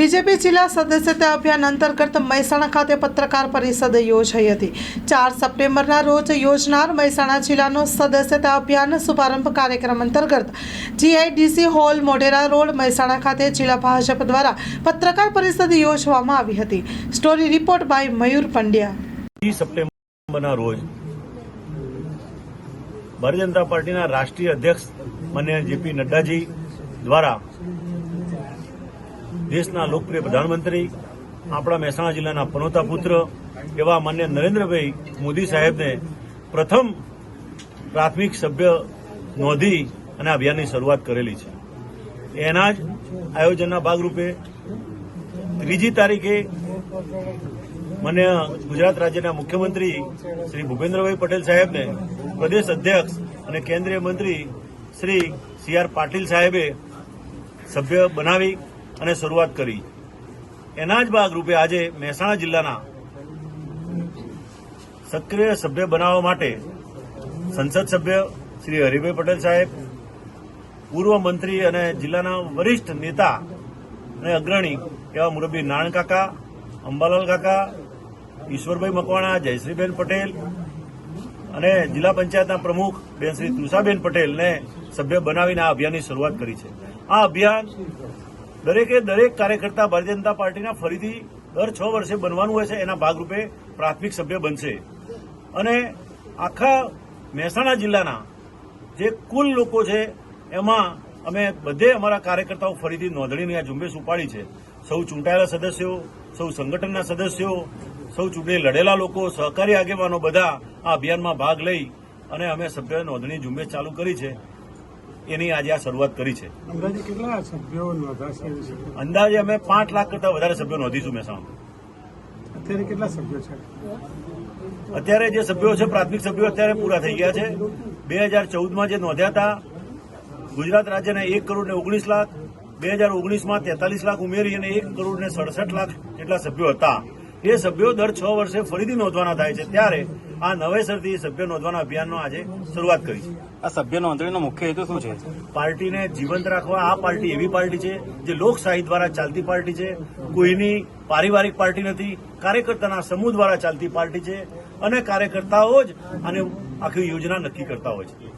BJP જિલ્લા સદસ્યતા અભિયાન અંતર્ગત મહેસાણા ખાતે પત્રકાર પરિષદ યોજાઈ હતી. ચાર સપ્ટેમ્બરના રોજ યોજનાર મહેસાણા જિલ્લાનો સદસ્યતા અભિયાન શુભારંભ કાર્યક્રમ અંતર્ગત GIDC hall, Modhera road, Mehsana ખાતે જિલ્લા ભાજપ દ્વારા પત્રકાર પરિષદ યોજવામાં આવી હતી. Story report by Mayur Pandya. સપ્ટેમ્બરના રોજ ભારતીય જનતા પાર્ટીના રાષ્ટ્રીય અધ્યક્ષ માન્ય જેપી નડ્ડાજી દ્વારા દેશના લોકપ્રિય પ્રધાનમંત્રી, આપણા મહેસાણા જિલ્લાના પનોતા પુત્ર એવા માન્ય નરેન્દ્રભાઈ મોદી સાહેબને પ્રથમ પ્રાથમિક સભ્ય નોંધી અને અભિયાનની શરૂઆત કરેલી છે. એના જ આયોજનના ભાગરૂપે ત્રીજી તારીખે માન્ય ગુજરાત રાજ્યના મુખ્યમંત્રી શ્રી ભૂપેન્દ્રભાઈ પટેલ સાહેબને પ્રદેશ અધ્યક્ષ અને કેન્દ્રીય મંત્રી શ્રી સી આર પાટીલ સાહેબે સભ્ય બનાવી અને શરૂઆત કરી. એના જ ભાગરૂપે આજે મહેસાણા જિલ્લાના સક્રિય સભ્ય બનાવવા માટે સંસદ સભ્ય શ્રી હરિભાઈ પટેલ સાહેબ, પૂર્વ મંત્રી અને જિલ્લાના વરિષ્ઠ નેતા અને અગ્રણી એવા મુરબ્બી નારાયણ કાકા, અંબાલાલ કાકા, ઈશ્વરભાઈ મકવાણા, જયશ્રીબેન પટેલ અને જિલ્લા પંચાયતના પ્રમુખ બેન શ્રી તુષાબેન પટેલને સભ્ય બનાવીને આ અભિયાનની શરૂઆત કરી છે. આ અભિયાન દરેકે દરેક કાર્યકર્તા ભારતીય જનતા પાર્ટીના ફરીથી દર છ વર્ષે બનવાનું હોય છે, એના ભાગરૂપે પ્રાથમિક સભ્ય બનશે. અને આખા મહેસાણા જિલ્લાના જે કુલ લોકો છે, એમાં અમે બધે અમારા કાર્યકર્તાઓ ફરીથી નોંધણીની આ ઝુંબેશ ઉપાડી છે. સૌ ચૂંટાયેલા સદસ્યો, સૌ સંગઠનના સદસ્યો, સૌ ચૂંટણી લડેલા લોકો, સહકારી આગેવાનો બધા આ અભિયાનમાં ભાગ લઈ અને અમે સભ્ય નોંધણી ઝુંબેશ ચાલુ કરી છે. એની આજે આ શરૂઆત કરી છે. અંદાજે કેટલા સભ્યો અંદાજે અમે પાંચ લાખ કરતા વધારે સભ્યો નોંધીશું મહેસાણા અત્યારે કેટલા સભ્યો છે? અત્યારે જે સભ્યો છે પ્રાથમિક સભ્યો અત્યારે પૂરા થઈ ગયા છે. બે હજાર ચૌદમાં જે નોંધ્યા હતા ગુજરાત રાજ્યના એક કરોડ ને ઓગણીસ લાખ બે હજાર ઓગણીસમાં તેતાલીસ લાખ ઉમેરી અને એક કરોડ ને સડસઠ લાખ જેટલા સભ્યો હતા. એ સભ્યો દર છ વર્ષે ફરીથી નોંધવાના થાય છે. ત્યારે આ નવેસરથી સભ્ય નોંધવાના અભિયાનનો આજે શરૂઆત કરી છે. આ સભ્ય નોંધણીનો મુખ્ય હેતુ શું છે? પાર્ટીને જીવંત રાખવા આ પાર્ટી એવી પાર્ટી છે જે લોકશાહી દ્વારા ચાલતી પાર્ટી છે કોઈની પારિવારિક પાર્ટી નથી કાર્યકર્તાના સમૂહ દ્વારા ચાલતી પાર્ટી છે અને કાર્યકર્તાઓ જ આને આખી યોજના નક્કી કરતા હોય છે.